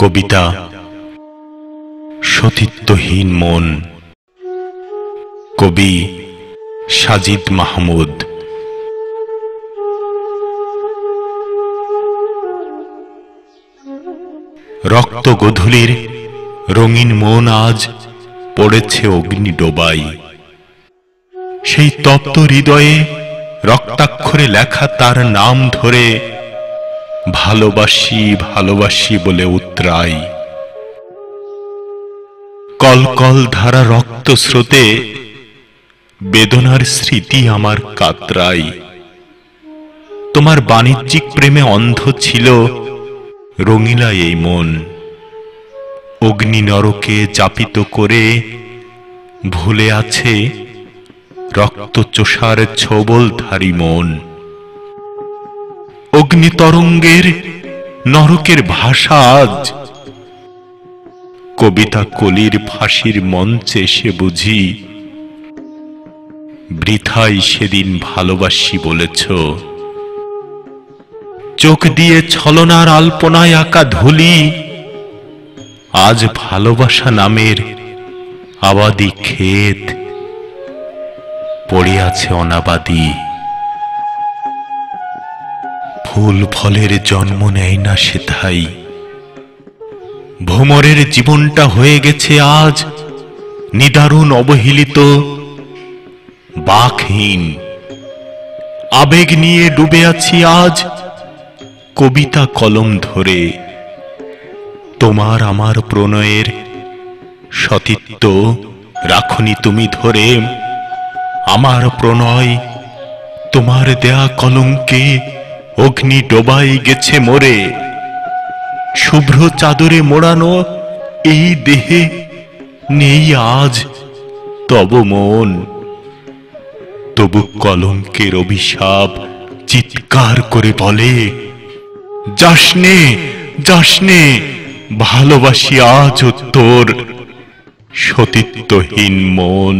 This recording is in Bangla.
কবিতা। সতীত্বহীন মন। কবি সাজিদ মাহমুদ। রক্ত গধূলির রঙিন মন আজ পড়েছে অগ্নি ডোবাই সেই তপ্ত হৃদয়ে রক্তাক্ষরে লেখা তার নাম ধরে ভালোবাসি ভালোবাসি বলে উতরাই কল কল ধারা রক্ত স্রোতে, বেদনার স্মৃতি আমার কাতরাই। তোমার বাণিজ্যিক প্রেমে অন্ধ ছিল রঙিলা এই মন। অগ্নি নরকে চাপিত করে ভুলে আছে রক্ত চোষার ছবলধারী মন। অগ্নি তরঙ্গের নরকের ভাষা আজ কবিতা কলির ফাঁসির মঞ্চে সে বুঝি, বৃথাই সেদিন ভালোবাসি বলেছ। চোখ দিয়ে ছলনার আলপনায় আঁকা ধুলি, আজ ভালোবাসা নামের আবাদি ক্ষেত পড়ে আছে অনাবাদি। ফুল ফলের জন্ম নেয় না সেথাই ভ্রমরের জীবনটা হয়ে গেছে আজ, নিদারুণ অবহেলিত, বাকহীন। আবেগ নিয়ে ডুবে আছি আজ, কবিতা কলম ধরে। তোমার আমার প্রণয়ের সতীত্ব রাখনি তুমি ধরে। আমার প্রণয়, তোমার দেয়া কলঙ্কে অগ্নি ডোবাই গেছে মোরে। শুভ্র চাদরে মোড়ানো এই দেহে নেই আজ তব মন। তবু কলঙ্কের অভিশাপ চিৎকার করে বলে যাসনে যাসনে ভালোবাসি আজ তোর সতীত্বহীন মন।